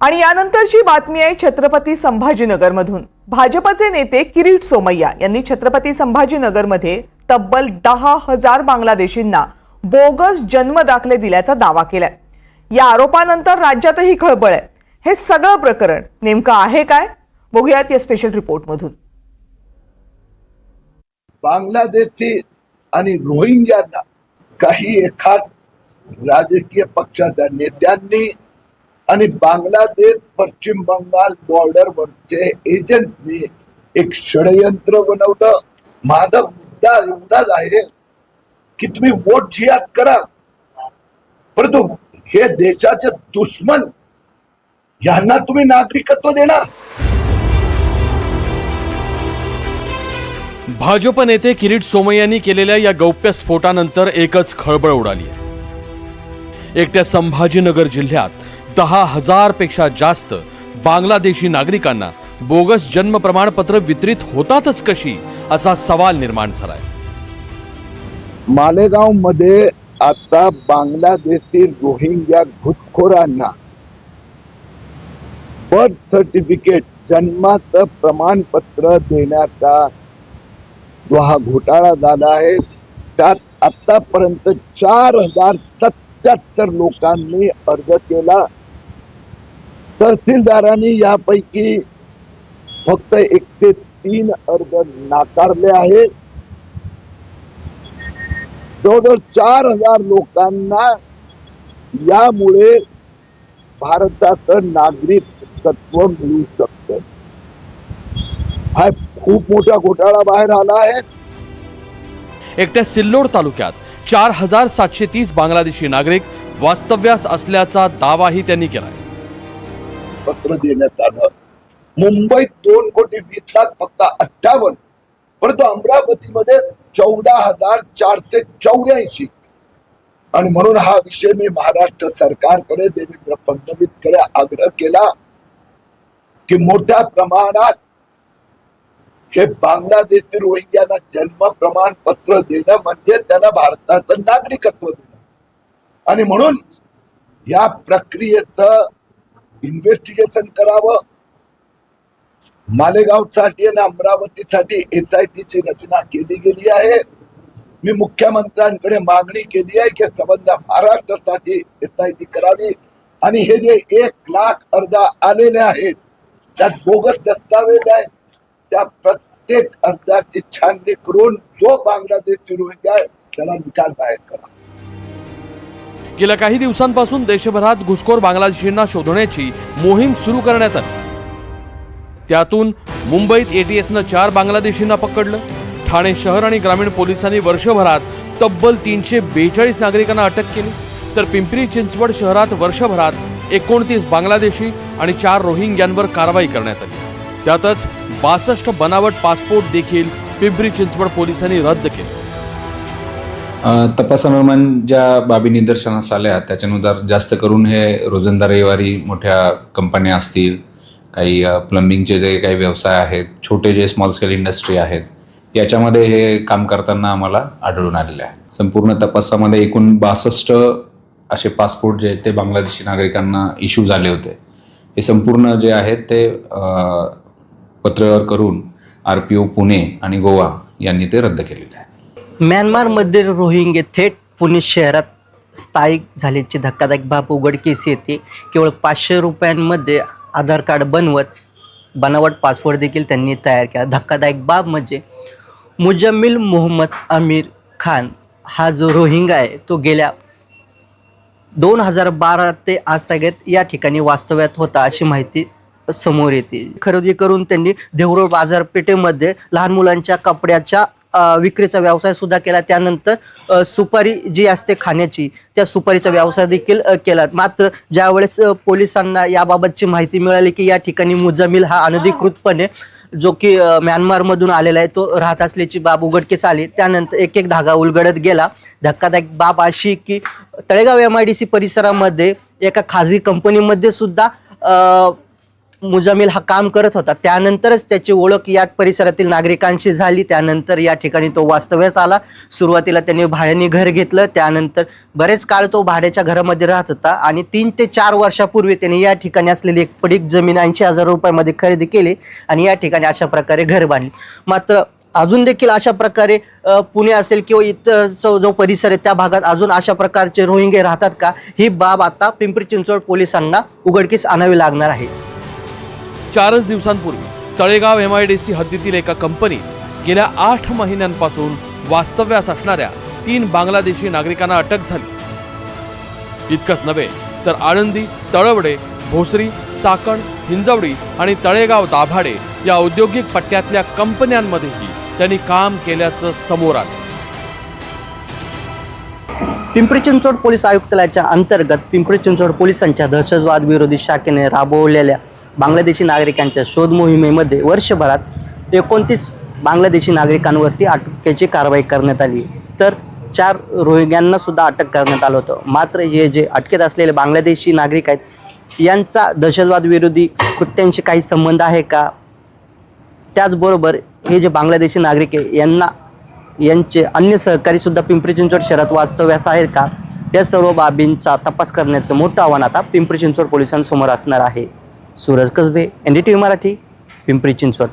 आणि यानंतरची बातमी आहे छत्रपती संभाजीनगरमधून. भाजपचे नेते किरीट सोमय्या यांनी छत्रपती संभाजीनगरमध्ये तब्बल दहा हजार बांगलादेशींना बोगस जन्म दाखले दिल्याचा दावा केलाय. या आरोपानंतर राज्यातही खळबळ आहे. हे सगळं प्रकरण नेमकं आहे काय? बघूयात या स्पेशल रिपोर्टमधून बांगलादेशी आणि रोहिंग्यांना काही एखाद राजकीय पक्षाच्या नेत्यांनी आणि बांगलादेश पश्चिम बंगाल बॉर्डरवरचे एजंटने एक षडयंत्र बनवलं. माझा मुद्दा एवढाच आहे की तुम्ही वोट जियात करा. परंतु हे देशाचे दुश्मन यांना तुम्ही नागरिकत्व देणार. भाजप नेते किरीट सोमय्यांनी केलेल्या या गौप्य स्फोटानंतर एकच खळबळ उडाली एकट्या संभाजीनगर जिल्ह्यात दहा हजारपेक्षा जास्त बांगलादेशी नागरिकांना बोगस जन्म प्रमाणपत्र वितरित होतातच कशी असा सवाल निर्माण झालाय. मालेगावमध्ये आता बांगलादेशी रोहिंग्या घुसखोरांना बर्थ सर्टिफिकेट जन्माचं प्रमाणपत्र देण्याचा जो हा घोटाळा झाला आहे. त्यात आतापर्यंत चार हजार सत्याहत्तर लोकांनी अर्ज केला. तहसीलदारांनी यापैकी फक्त एक ते तीन अर्ज नाकारले आहेत. जवळजवळ चार हजार लोकांना यामुळे भारताचं नागरिकत्व मिळू शकतं. हा खूप मोठा घोटाळा बाहेर आला आहे. एकट्या सिल्लोड तालुक्यात चार हजार सातशे तीस बांगलादेशी नागरिक वास्तव्यास असल्याचा दावाही त्यांनी केलाय. पत्र देण्यात आलं. मुंबईत दोन कोटी वीस लाख फक्त अठ्ठावन्न. परंतु अमरावतीमध्ये चौदा हजार चारशे चौऱ्याऐंशी. आणि म्हणून हा विषय मी महाराष्ट्र सरकारकडे देवेंद्र फडणवीसकडे आग्रह केला की मोठ्या प्रमाणात हे बांगलादेशी रोहिंग्यांना जन्म प्रमाणपत्र देणं म्हणजे त्यांना भारताचं नागरिकत्व देणं. आणि म्हणून या प्रक्रियेचं इन्व्हेस्टिगेशन करावं. मालेगावसाठी आणि अमरावतीसाठी एस आय ची रचना केली गेली आहे. मी मुख्यमंत्र्यांकडे मागणी केली आहे की संबंध महाराष्ट्रासाठी एस आय टी करावी. आणि हे जे एक लाख अर्ज आलेले आहेत त्यात बोगस दस्तावेज आहेत. त्या प्रत्येक अर्जाची छाननी करून जो बांगलादेशी रोहिंग्या आहे त्याला निकाल बाहेर करा. गेल्या काही दिवसांपासून देशभरात घुसखोर बांगलादेशींना शोधण्याची मोहीम सुरू करण्यात आली. त्यातून मुंबईत एटीएसनं चार बांगलादेशींना पकडलं. ठाणे शहर आणि ग्रामीण पोलिसांनी वर्षभरात तब्बल तीनशे बेचाळीस नागरिकांना अटक केली. तर पिंपरी चिंचवड शहरात वर्षभरात एकोणतीस बांगलादेशी आणि चार रोहिंग्यांवर कारवाई करण्यात आली. त्यातच बासष्ट बनावट पासपोर्ट देखील पिंपरी चिंचवड पोलिसांनी रद्द केले. तपासानुमान ज्या बाबी निदर्शनास आल्या त्याच्यानुसार जास्त करून हे रोजंदार रविवारी मोठ्या कंपन्या असतील काही प्लंबिंगचे जे काही व्यवसाय आहेत छोटे जे स्मॉल स्केल इंडस्ट्री आहेत याच्यामध्ये हे काम करताना आम्हाला आढळून आलेले आहे. संपूर्ण तपासामध्ये एकूण बासष्ट असे पासपोर्ट जे आहेत ते बांगलादेशी नागरिकांना इश्यू झाले होते. हे संपूर्ण जे आहेत ते पत्रव्यवहार करून आर पी ओ पुणे आणि गोवा यांनी ते रद्द केलेले आहे. म्यानमारमध्ये रोहिंगे थेट पुणे शहरात स्थायिक झाल्याची धक्कादायक बाब उघडकीस येते. केवळ पाचशे रुपयांमध्ये आधार कार्ड बनवत बनावट पासपोर्ट देखील त्यांनी तयार केला. धक्कादायक बाब म्हणजे मुजम्मिल मोहम्मद आमिर खान हा जो रोहिंगा आहे तो गेल्या दोन हजार बारा ते आजतागत या ठिकाणी वास्तव्यात होता अशी माहिती समोर येते. खरेदी करून त्यांनी देवरोड बाजारपेठेमध्ये लहान मुलांच्या कपड्याच्या विक्रीचा व्यवसाय सुद्धा केला. त्यानंतर सुपारी जी असते खाण्याची त्या सुपारीचा व्यवसाय देखील केला. मात्र ज्यावेळेस पोलिसांना याबाबतची माहिती मिळाली की या ठिकाणी मुजामिल हा अनधिकृतपणे जो की म्यानमारमधून आलेला आहे तो राहत असल्याची बाब उघडकीस आली. त्यानंतर एक एक धागा उलगडत गेला. धक्कादायक बाब अशी की Talegaon M I D C परिसरामध्ये एका खाजगी कंपनीमध्ये सुद्धा मुजामिल हा काम करत होता. त्यानंतरच त्याची ओळख या परिसरातील नागरिकांशी झाली. त्यानंतर या ठिकाणी तो वास्तव्यास आला. सुरुवातीला त्यांनी भाड्याने घर घेतलं. त्यानंतर बरेच काळ तो भाड्याच्या घरामध्ये राहत होता आणि तीन ते चार वर्षापूर्वी त्याने या ठिकाणी असलेली एक पडीक जमीन ऐंशी हजार रुपयामध्ये खरेदी केली आणि या ठिकाणी अशा प्रकारे घर बांधले. मात्र अजून देखील अशा प्रकारे पुणे असेल किंवा इतर जो जो परिसर आहे त्या भागात अजून अशा प्रकारचे रोहिंगे राहतात का? ही बाब आता पिंपरी चिंचवड पोलिसांना उघडकीस आणावी लागणार आहे. चारच दिवसांपूर्वी Talegaon M I D C हद्दीतील एका कंपनीत गेल्या आठ महिन्यांपासून वास्तव्यास असणाऱ्या तीन बांगलादेशी नागरिकांना अटक झाली. इतकंच नव्हे तर आळंदी तळवडे भोसरी चाकण हिंजवडी आणि तळेगाव दाभाडे या औद्योगिक पट्ट्यातल्या कंपन्यांमध्येही त्यांनी काम केल्याचं समोर आलं. पिंपरी चिंचवड पोलीस आयुक्तालयाच्या अंतर्गत पिंपरी चिंचवड पोलिसांच्या दहशतवाद विरोधी शाखेने राबवलेल्या बांगलादेशी नागरिकांच्या शोध मोहिमेमध्ये वर्षभरात एकोणतीस बांगलादेशी नागरिकांवरती अटकेची कारवाई करण्यात आली. तर चार रोहिंग्यांना सुद्धा अटक करण्यात आलं होतं. मात्र हे जे अटकेत असलेले बांगलादेशी नागरिक आहेत यांचा दहशतवाद विरोधी कृत्यांशी काही संबंध आहे का? त्याचबरोबर हे जे बांगलादेशी नागरिक आहे यांना यांचे अन्य सहकारी सुद्धा पिंपरी चिंचवड शहरात वास्तव्यास आहेत का? या सर्व बाबींचा तपास करण्याचं मोठं आव्हान आता पिंपरी चिंचवड पोलिसांसमोर असणार आहे. Suraj Kasbe N D T V Marathi Pimpri Chinchwad.